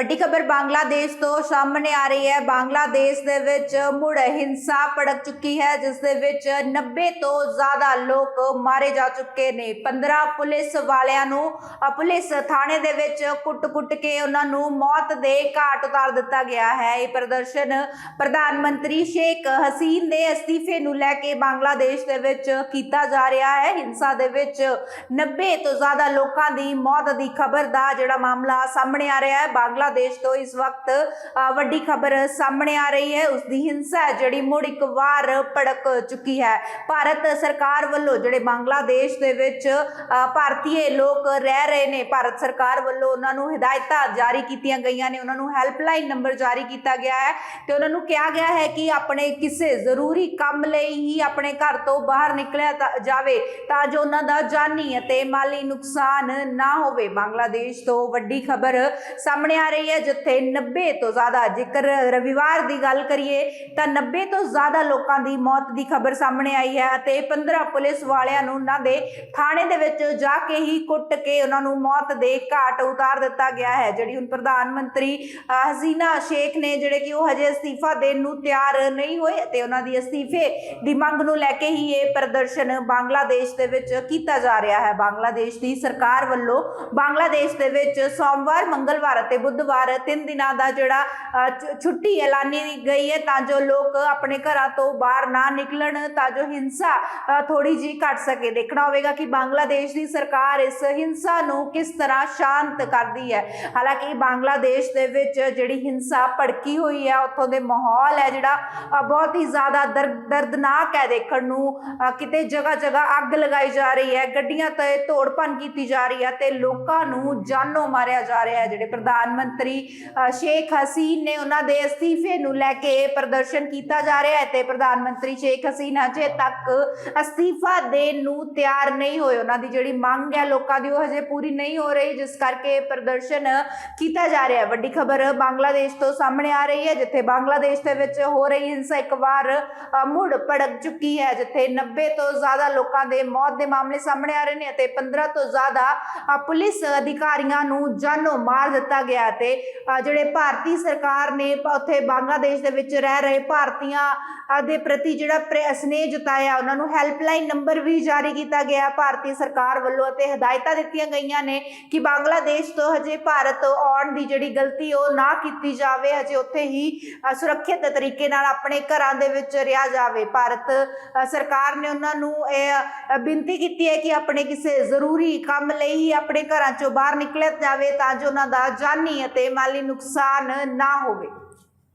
ਵੱਡੀ ਖਬਰ ਬੰਗਲਾਦੇਸ਼ ਤੋਂ ਸਾਹਮਣੇ ਆ ਰਹੀ ਹੈ। ਬੰਗਲਾਦੇਸ਼ ਦੇ ਵਿੱਚ ਮੁੜ ਹਿੰਸਾ ਭੜਕ ਚੁੱਕੀ ਹੈ, ਜਿਸ ਦੇ ਵਿੱਚ 90 ਤੋਂ ਜ਼ਿਆਦਾ ਲੋਕ ਮਾਰੇ ਜਾ ਚੁੱਕੇ ਨੇ। 15 ਪੁਲਿਸ ਵਾਲਿਆਂ ਨੂੰ ਪੁਲਿਸ ਥਾਣੇ ਦੇ ਵਿੱਚ ਕੁੱਟ-ਕੁੱਟ ਕੇ ਉਹਨਾਂ ਨੂੰ ਮੌਤ ਦੇ ਘਾਟ ਉਤਾਰ ਦਿੱਤਾ ਗਿਆ ਹੈ। ਇਹ ਪ੍ਰਦਰਸ਼ਨ ਪ੍ਰਧਾਨ ਮੰਤਰੀ ਸ਼ੇਖ ਹਸੀਨ ਦੇ ਅਸਤੀਫੇ ਨੂੰ ਲੈ ਕੇ ਬੰਗਲਾਦੇਸ਼ ਦੇ ਵਿੱਚ ਕੀਤਾ ਜਾ ਰਿਹਾ ਹੈ। ਹਿੰਸਾ ਦੇ ਵਿੱਚ 90 ਤੋਂ ਜ਼ਿਆਦਾ ਲੋਕਾਂ ਦੀ ਮੌਤ ਦੀ ਖਬਰ ਦਾ ਜਿਹੜਾ ਮਾਮਲਾ ਸਾਹਮਣੇ ਆ ਰਿਹਾ ਹੈ। ਬਾਂਗਲਾ ਬੰਗਲਾਦੇਸ਼ ਤੋਂ ਇਸ ਵਕਤ ਵੱਡੀ ਖਬਰ ਸਾਹਮਣੇ ਆ ਰਹੀ ਹੈ। ਉਸ ਦੀ ਹਿੰਸਾ ਜਿਹੜੀ ਮੁੜ ਇੱਕ ਵਾਰ ਭੜਕ ਚੁੱਕੀ ਹੈ। ਭਾਰਤ ਸਰਕਾਰ ਵੱਲੋਂ ਜਿਹੜੇ ਬੰਗਲਾਦੇਸ਼ ਦੇ ਵਿੱਚ ਭਾਰਤੀਏ ਲੋਕ ਰਹਿ ਰਹੇ ਨੇ, ਭਾਰਤ ਸਰਕਾਰ ਵੱਲੋਂ ਉਹਨਾਂ ਨੂੰ ਹਦਾਇਤਾਂ ਜਾਰੀ ਕੀਤੀਆਂ ਗਈਆਂ ਨੇ। ਉਹਨਾਂ ਨੂੰ ਹੈਲਪਲਾਈਨ ਨੰਬਰ ਜਾਰੀ ਕੀਤਾ ਗਿਆ ਹੈ ਤੇ ਉਹਨਾਂ ਨੂੰ ਕਿਹਾ ਗਿਆ ਹੈ ਕਿ ਆਪਣੇ ਕਿਸੇ ਜ਼ਰੂਰੀ ਕੰਮ ਲਈ ਹੀ ਆਪਣੇ ਘਰ ਤੋਂ ਬਾਹਰ ਨਿਕਲਿਆ ਤਾਂ- ਜਾਵੇ, ਤਾਂ ਜੋ ਉਹਨਾਂ ਦਾ ਜਾਨੀ ਅਤੇ ਮਾਲੀ ਨੁਕਸਾਨ ਨਾ ਹੋਵੇ। ਬੰਗਲਾਦੇਸ਼ ਤੋਂ ਵੱਡੀ ਖਬਰ ਸਾਹਮਣੇ ਆ ਰਹੀ ਹੈ। ਜਿੱਥੇ 90 ਤੋਂ ਜ਼ਿਆਦਾ ਜੇਕਰ ਰਵਿਵਾਰ ਦੀ ਗੱਲ ਕਰੀਏ ਤਾਂ 90 ਤੋਂ ਜ਼ਿਆਦਾ ਲੋਕਾਂ ਦੀ ਮੌਤ ਦੀ ਖਬਰ ਸਾਹਮਣੇ ਆਈ ਹੈ ਅਤੇ 15 ਪੁਲਿਸ ਵਾਲਿਆਂ ਨੂੰ ਉਹਨਾਂ ਦੇ ਥਾਣੇ ਦੇ ਵਿੱਚ ਜਾ ਕੇ ਹੀ ਕੁੱਟ ਕੇ ਉਹਨਾਂ ਨੂੰ ਮੌਤ ਦੇ ਘਾਟ ਉਤਾਰ ਦਿੱਤਾ ਗਿਆ ਹੈ। ਜਿਹੜੀ ਹੁਣ ਪ੍ਰਧਾਨ ਮੰਤਰੀ ਅ, ਹਸੀਨਾ ਸ਼ੇਖ ਨੇ ਜਿਹੜੇ ਕਿ ਉਹ ਹਜੇ ਅਸਤੀਫਾ ਦੇਣ ਨੂੰ ਤਿਆਰ ਨਹੀਂ ਹੋਏ ਅਤੇ ਉਹਨਾਂ ਦੀ ਅਸਤੀਫੇ ਦੀ ਮੰਗ ਨੂੰ ਲੈ ਕੇ ਹੀ ਇਹ ਪ੍ਰਦਰਸ਼ਨ ਬੰਗਲਾਦੇਸ਼ ਦੇ ਵਿੱਚ ਕੀਤਾ ਜਾ ਰਿਹਾ ਹੈ। ਬੰਗਲਾਦੇਸ਼ ਦੀ ਸਰਕਾਰ ਵੱਲੋਂ ਬੰਗਲਾਦੇਸ਼ ਦੇ ਵਿੱਚ ਸੋਮਵਾਰ ਮੰਗਲਵਾਰ ਅਤੇ ਬੁੱਧ ਬੁੱਧਵਾਰ, ਤਿੰਨ ਦਿਨਾਂ ਦਾ ਜਿਹੜਾ ਛੁੱਟੀ ਐਲਾਨੀ ਗਈ ਹੈ, ਤਾਂ ਜੋ ਲੋਕ ਆਪਣੇ ਘਰਾਂ ਤੋਂ ਬਾਹਰ ਨਾ ਨਿਕਲਣ, ਤਾਂ ਜੋ ਹਿੰਸਾ ਥੋੜੀ ਜੀ ਘਟ ਸਕੇ। ਦੇਖਣਾ ਹੋਵੇਗਾ ਕਿ ਬੰਗਲਾਦੇਸ਼ ਦੀ ਸਰਕਾਰ ਇਸ ਹਿੰਸਾ ਨੂੰ ਕਿਸ ਤਰ੍ਹਾਂ ਸ਼ਾਂਤ ਕਰਦੀ ਹੈ। ਹਾਲਾਂਕਿ ਬੰਗਲਾਦੇਸ਼ ਦੇ ਵਿੱਚ ਜਿਹੜੀ ਹਿੰਸਾ ਭੜਕੀ ਹੋਈ ਹੈ, ਉੱਥੋਂ ਦੇ ਮਾਹੌਲ ਹੈ ਜਿਹੜਾ ਬਹੁਤ ਹੀ ਜ਼ਿਆਦਾ ਦਰ- ਦਰਦਨਾਕ ਹੈ ਦੇਖਣ ਨੂੰ। ਕਿਤੇ ਜਗ੍ਹਾ ਜਗ੍ਹਾ ਅੱਗ ਲਗਾਈ ਜਾ ਰਹੀ ਹੈ, ਗੱਡੀਆਂ ਤੇ ਤੋੜ ਭੰਨ ਕੀਤੀ ਜਾ ਰਹੀ ਹੈ ਤੇ ਲੋਕਾਂ ਨੂੰ ਜਾਨੋਂ ਮਾਰਿਆ ਜਾ ਰਿਹਾ ਹੈ, ਜਿਹੜੇ ਪ੍ਰਧਾਨ ਮੰਤਰੀ ਮੰਤਰੀ ਸ਼ੇਖ ਹਸੀਨ ਨੇ ਉਹਨਾਂ ਦੇ ਅਸਤੀਫੇ ਨੂੰ ਲੈ ਕੇ ਪ੍ਰਦਰਸ਼ਨ ਕੀਤਾ ਜਾ ਰਿਹਾ ਹੈ ਤੇ ਪ੍ਰਧਾਨ ਮੰਤਰੀ ਸ਼ੇਖ ਹਸੀਨ ਅਜੇ ਤੱਕ ਅਸਤੀਫਾ ਦੇਣ ਨੂੰ ਤਿਆਰ ਨਹੀਂ ਹੋਏ। ਉਹਨਾਂ ਦੀ ਜਿਹੜੀ ਮੰਗ ਹੈ ਲੋਕਾਂ ਦੀ ਉਹ ਹਜੇ ਪੂਰੀ ਨਹੀਂ ਹੋ ਰਹੀ, ਜਿਸ ਕਰਕੇ ਪ੍ਰਦਰਸ਼ਨ ਕੀਤਾ ਜਾ ਰਿਹਾ ਹੈ। ਵੱਡੀ ਖਬਰ ਬੰਗਲਾਦੇਸ਼ ਤੋਂ ਸਾਹਮਣੇ ਆ ਰਹੀ ਹੈ, ਜਿੱਥੇ ਬੰਗਲਾਦੇਸ਼ ਦੇ ਵਿੱਚ ਹੋ ਰਹੀ ਹਿੰਸਾ ਇੱਕ ਵਾਰ ਮੁੜ ਭੜਕ ਚੁੱਕੀ ਹੈ, ਜਿੱਥੇ 90 ਤੋਂ ਜ਼ਿਆਦਾ ਲੋਕਾਂ ਦੇ ਮੌਤ ਦੇ ਮਾਮਲੇ ਸਾਹਮਣੇ ਆ ਰਹੇ ਨੇ ਅਤੇ 15 ਤੋਂ ਜ਼ਿਆਦਾ ਪੁਲਿਸ ਅਧਿਕਾਰੀਆਂ ਨੂੰ ਜਾਨੋਂ ਮਾਰ ਦਿੱਤਾ ਗਿਆ ਤੇ ਜਿਹੜੇ ਭਾਰਤੀ ਸਰਕਾਰ ਨੇ ਉੱਥੇ ਬੰਗਲਾਦੇਸ਼ ਦੇ ਵਿੱਚ ਰਹਿ ਰਹੇ ਭਾਰਤੀਆਂ ਦੇ ਪ੍ਰਤੀ ਜਿਹੜਾ ਪ੍ਰੇ- ਸਨੇਹ ਜਤਾਇਆ, ਉਹਨਾਂ ਨੂੰ ਹੈਲਪਲਾਈਨ ਨੰਬਰ ਵੀ ਜਾਰੀ ਕੀਤਾ ਗਿਆ ਭਾਰਤੀ ਸਰਕਾਰ ਵੱਲੋਂ ਅਤੇ ਹਦਾਇਤਾਂ ਦਿੱਤੀਆਂ ਗਈਆਂ ਨੇ ਕਿ ਬੰਗਲਾਦੇਸ਼ ਤੋਂ ਹਜੇ ਭਾਰਤ ਆਉਣ ਦੀ ਜਿਹੜੀ ਗਲਤੀ ਉਹ ਨਾ ਕੀਤੀ ਜਾਵੇ, ਹਜੇ ਉੱਥੇ ਹੀ ਸੁਰੱਖਿਅਤ ਤਰੀਕੇ ਨਾਲ ਆਪਣੇ ਘਰਾਂ ਦੇ ਵਿੱਚ ਰਿਹਾ ਜਾਵੇ। ਭਾਰਤ ਸਰਕਾਰ ਨੇ ਉਹਨਾਂ ਨੂੰ ਇਹ ਬੇਨਤੀ ਕੀਤੀ ਹੈ ਕਿ ਆਪਣੇ ਕਿਸੇ ਜ਼ਰੂਰੀ ਕੰਮ ਲਈ ਹੀ ਆਪਣੇ ਘਰਾਂ ਚੋਂ ਬਾਹਰ ਨਿਕਲਿਆ ਜਾਵੇ ਤਾਂ ਜੋ ਉਹਨਾਂ ਦਾ ਜਾਨੀ ਅਤੇ ਮਾਲੀ ਨੁਕਸਾਨ ਨਾ ਹੋਵੇ।